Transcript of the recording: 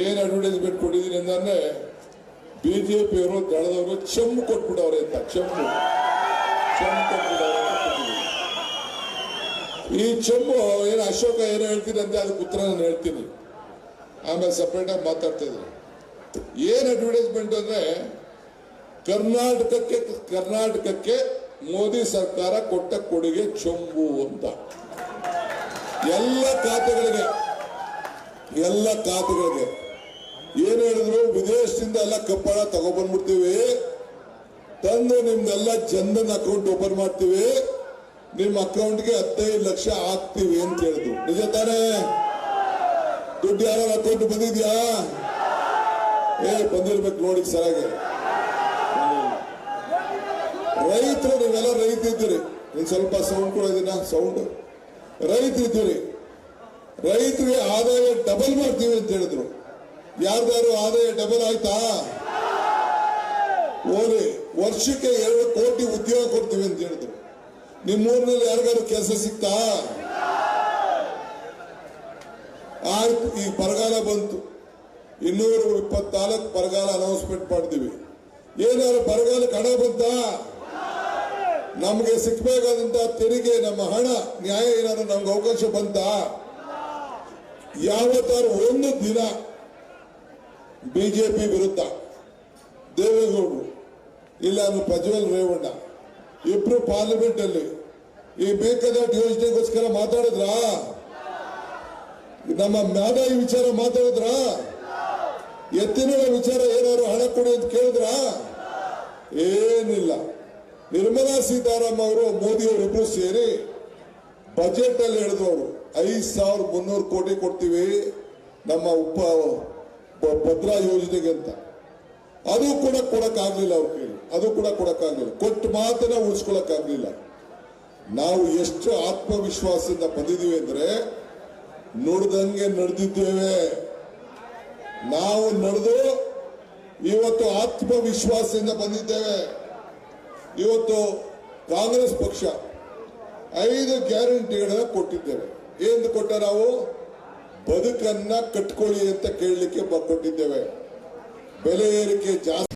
ಏನ್ ಅಡ್ವರ್ಟೈಸ್ಮೆಂಟ್ ಕೊಟ್ಟಿದ್ದೀನಿ ಅಂದ್ರೆ ಬಿಜೆಪಿಯವರು ದಳದವರು ಚೆಂಬು ಕೊಟ್ಬಿಡವ್ರೆ ಅಂತ, ಚೆಂಬು. ಕೊಟ್ಬಿಡವ್ರೆ. ಈ ಚೆಂಬು, ಏನು ಅಶೋಕ ಏನೋ ಹೇಳ್ತೀನಿ ಅಂತ ಅದಕ್ಕೆ ಉತ್ತರ ನಾನು ಹೇಳ್ತೀನಿ. ಆಮೇಲೆ ಸಪ್ರೇಟ್ ಆಗಿ ಮಾತಾಡ್ತಾ ಇದ್ರು ಏನ್ ಅಡ್ವರ್ಟೈಸ್ಮೆಂಟ್ ಅಂದ್ರೆ ಕರ್ನಾಟಕಕ್ಕೆ ಕರ್ನಾಟಕಕ್ಕೆ ಮೋದಿ ಸರ್ಕಾರ ಕೊಟ್ಟ ಕೊಡುಗೆ ಚೊಂಬು ಅಂತ. ಎಲ್ಲ ಖಾತೆಗಳಿಗೆ ಎಲ್ಲ ಖಾತೆಗಳಿಗೆ. ವಿದೇಶದಿಂದ ಎಲ್ಲ ಕಪ್ಪಳ ತಗೊಬಂದ್ಬಿಡ್ತೀವಿ ತಂದು ನಿಮ್ದೆಲ್ಲ ಜನ್ಧನ್ ಅಕೌಂಟ್ ಓಪನ್ ಮಾಡ್ತೀವಿ. ನಿಮ್ಮ ಅಕೌಂಟ್ಗೆ ಹದಿನೈದು ಲಕ್ಷ ಹಾಕ್ತೀವಿ ಅಂತ ಹೇಳಿದ್ರು. ನಿಜ ತಾನೇ? ದುಡ್ಡು ಯಾರ ಅಕೌಂಟ್ ಬಂದಿದ್ಯಾ? ಏ, ಬಂದಿರ್ಬೇಕು ನೋಡಿ ಸರಾಗೆ. ರೈತರು, ನೀವೆಲ್ಲ ರೈತ ಇದ್ದೀರಿ. ನೀನ್ ಸ್ವಲ್ಪ ಸೌಂಡ್ ಕೊಡೋದಿನ ಸೌಂಡ್ ರೈತ ಇದ್ದೀರಿ. ರೈತರಿಗೆ ಆದಾಯ ಡಬಲ್ ಮಾಡ್ತೀವಿ ಅಂತ ಹೇಳಿದ್ರು. ಯಾರ್ದಾರು ಆದಾಯ ಡಬಲ್ ಆಯ್ತಾ? ಓಲಿ, ವರ್ಷಕ್ಕೆ ಎರಡು ಕೋಟಿ ಉದ್ಯೋಗ ಕೊಡ್ತೀವಿ ಅಂತ ಹೇಳಿದ್ರು. ನಿಮ್ಮೂರಿನಲ್ಲಿ ಯಾರಿಗಾರು ಕೆಲಸ ಸಿಗ್ತಾ ಆಯ್ತು ಈ ಬರಗಾಲ ಬಂತು. ಇನ್ನೂರು ಇಪ್ಪತ್ನಾಲ್ಕು ಬರಗಾಲ ಅನೌನ್ಸ್ಮೆಂಟ್ ಮಾಡಿದೀವಿ ಏನಾದ್ರು ಬರಗಾಲ ಹಣ ಬಂತ? ನಮಗೆ ಸಿಕ್ಕಬೇಕಾದಂತ ತೆರಿಗೆ, ನಮ್ಮ ಹಣ, ನ್ಯಾಯ ಏನಾದ್ರು ನಮ್ಗೆ ಅವಕಾಶ ಬಂತ? ಯಾವತ್ತಾರು ಒಂದು ದಿನ ಬಿಜೆಪಿ ವಿರುದ್ಧ ದೇವೇಗೌಡರು ಇಲ್ಲ ಪ್ರಜ್ವಲ್ ರೇವಣ್ಣ, ಇಬ್ರು ಪಾರ್ಲಿಮೆಂಟ್ ಅಲ್ಲಿ ಈ ಮೇಕೆದಾಟು ಯೋಜನೆಗೋಸ್ಕರ ಮಾತಾಡಿದ್ರ? ನಮ್ಮ ಮ್ಯಾದಾಯಿ ವಿಚಾರ ಮಾತಾಡಿದ್ರ? ಎತ್ತಿನ ವಿಚಾರ ಏನಾದ್ರು ಹಣ ಕೊಡಿ ಅಂತ ಕೇಳಿದ್ರ? ಏನಿಲ್ಲ. ನಿರ್ಮಲಾ ಸೀತಾರಾಮನ್ ಅವರು ಮೋದಿ ಅವರಿಬ್ರು ಸೇರಿ ಬಜೆಟ್ ಅಲ್ಲಿ ಹೇಳಿದ್ರು ಅವರು ಐದ್ ಸಾವಿರದ ಮುನ್ನೂರು ಕೋಟಿ ಕೊಡ್ತೀವಿ. ನಮ್ಮ ಉಪ ಭದ್ರಾ ಯೋಜನೆಗೆ ಅಂತ. ಅದು ಕೂಡ ಕೊಡಕ್ಕಾಗ್ಲಿಲ್ಲ ಅವ್ರ ಕೈಲಿ. ಅದು ಕೂಡ ಕೊಡಕ್ಕಾಗ್ಲಿಲ್ಲ. ಕೊಟ್ಟು ಮಾತನ್ನ ಉಳಿಸ್ಕೊಳಕ್ಕಾಗ್ಲಿಲ್ಲ. ನಾವು ಎಷ್ಟು ಆತ್ಮವಿಶ್ವಾಸದಿಂದ ಬಂದಿದ್ದೀವಿ ಅಂದ್ರೆ, ನುಡ್ದಂಗೆ ನಡೆದಿದ್ದೇವೆ. ನಾವು ನಡೆದು ಇವತ್ತು ಆತ್ಮವಿಶ್ವಾಸದಿಂದ ಬಂದಿದ್ದೇವೆ. ಇವತ್ತು ಕಾಂಗ್ರೆಸ್ ಪಕ್ಷ ಐದು ಗ್ಯಾರಂಟಿಗಳನ್ನ ಕೊಟ್ಟಿದ್ದೇವೆ. ಏನು ಕೊಟ್ಟ ನಾವು? ಬದುಕನ್ನ ಕಟ್ಕೊಳ್ಳಿ ಅಂತ ಕೇಳಲಿಕ್ಕೆ ಕೊಟ್ಟಿದ್ದೇವೆ ಬೆಲೆ ಏರಿಕೆ ಜಾಸ್ತಿ